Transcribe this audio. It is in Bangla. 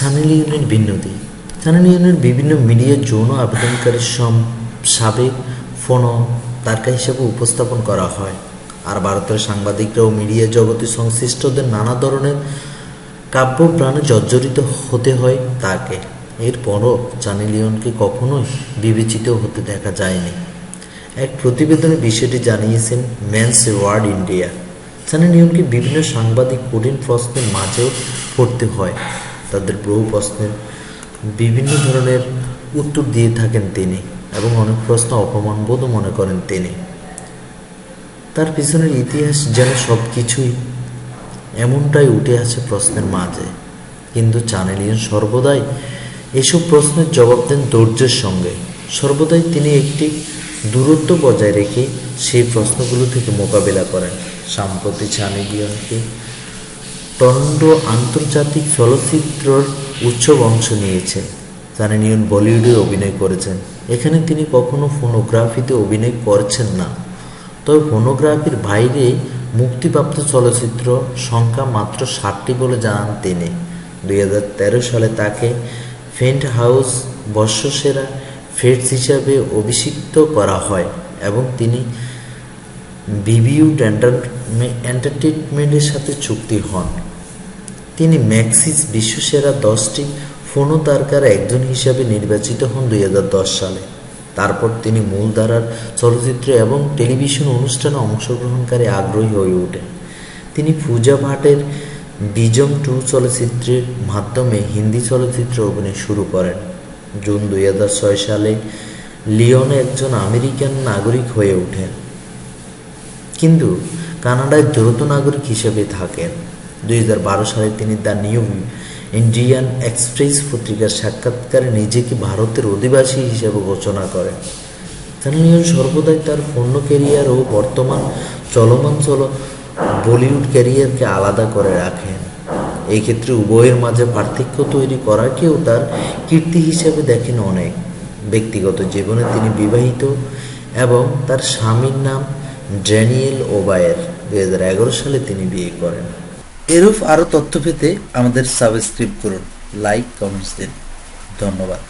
সানি লিওনের ভিন্নতি সানি লিওনের বিভিন্ন মিডিয়া যৌন আবেদনকারীর সম, সাবেক ফোনও তারকা হিসেবে উপস্থাপন করা হয়। আর ভারতের সাংবাদিকরা ও মিডিয়া জগতে সংশ্লিষ্টদের নানা ধরনের কাব্য প্রাণে জর্জরিত হতে হয় তাকে। এরপরও সানি লিওনকে কখনোই বিবেচিত হতে দেখা যায়নি। এক প্রতিবেদনে বিষয়টি জানিয়েছেন ম্যানস ওয়ার্ড ইন্ডিয়া সানি লিওনকে বিভিন্ন সাংবাদিক কঠিন প্রশ্নের মাঝেও পড়তে হয়। তাদের বহু প্রশ্নের বিভিন্ন ধরনের উত্তর দিয়ে থাকেন তিনি এবং অনেক প্রশ্ন অপমানবোধও মনে করেন তিনি। তার পিছনের ইতিহাস যেন সব কিছুই এমনটাই উঠে আসে প্রশ্নের মাঝে। কিন্তু চ্যানেলিয়ন সর্বদাই এসব প্রশ্নের জবাব দেন ধৈর্যের সঙ্গে। সর্বদাই তিনি একটি দূরত্ব বজায় রেখে সেই প্রশ্নগুলো থেকে মোকাবিলা করেন। সাম্প্রতি চ্যানেলিয়নকে টরন্টো আন্তর্জাতিক চলচ্চিত্রর উৎসব অংশ নিয়েছেন চ্যানেলিয়ন বলিউডে অভিনয় করেছেন। এখানে তিনি কখনো ফোনোগ্রাফিতে অভিনয় করছেন না। তবে ফোনোগ্রাফির বাইরে মুক্তিপ্রাপ্ত চলচ্চিত্র সংখ্যা মাত্র ষাটটি বলে জানান তিনি। দুই হাজার তেরো সালে তাকে ফেন্ট হাউস বর্ষসেরা ফেটস হিসাবে অভিষিক্ত করা হয় এবং তিনি বিবিউড এন্টারটেনমেন্টের সাথে চুক্তি হন। তিনি ম্যাক্সিস বিশ্বসেরা দশটি ফোনো তারকার একজন হিসাবে নির্বাচিত হন দুই হাজার দশ সালে। তারপর তিনি মূলধারার চলচ্চিত্র এবং টেলিভিশন অনুষ্ঠানে অংশগ্রহণকারী আগ্রহী হয়ে ওঠেন। তিনি পূজা ভাটের বিজম টু চলচ্চিত্রের মাধ্যমে হিন্দি চলচ্চিত্রে অভিনয় শুরু করেন। জুন দুই হাজার ছয় সালে লিওন একজন আমেরিকান নাগরিক হয়ে ওঠেন। কিন্তু কানাডায় দ্রুত নাগরিক হিসেবে থাকেন। বারো সালে তিনি দ্য নিউ ইন্ডিয়ান এক্সপ্রেস পত্রিকার সাক্ষাৎকারে নিজেকে ভারতের অধিবাসী হিসেবে ঘোষণা করেন। স্থানীয় সর্বদাই তার পূর্ণ ক্যারিয়ার ও বর্তমান চলমান চল বলিউড ক্যারিয়ারকে আলাদা করে রাখেন। এই ক্ষেত্রে উভয়ের মাঝে পার্থক্য তৈরি করাকেও তার কীর্তি হিসেবে দেখেন অনেক। ব্যক্তিগত জীবনে তিনি বিবাহিত এবং তার স্বামীর নাম ড্যানিয়েল ওবায়ের। দুই হাজার এগারো সালে তিনি বিয়ে করেন। এরূপ আরও তথ্য পেতে আমাদের সাবস্ক্রাইব করুন লাইক কমেন্টস দিন। ধন্যবাদ।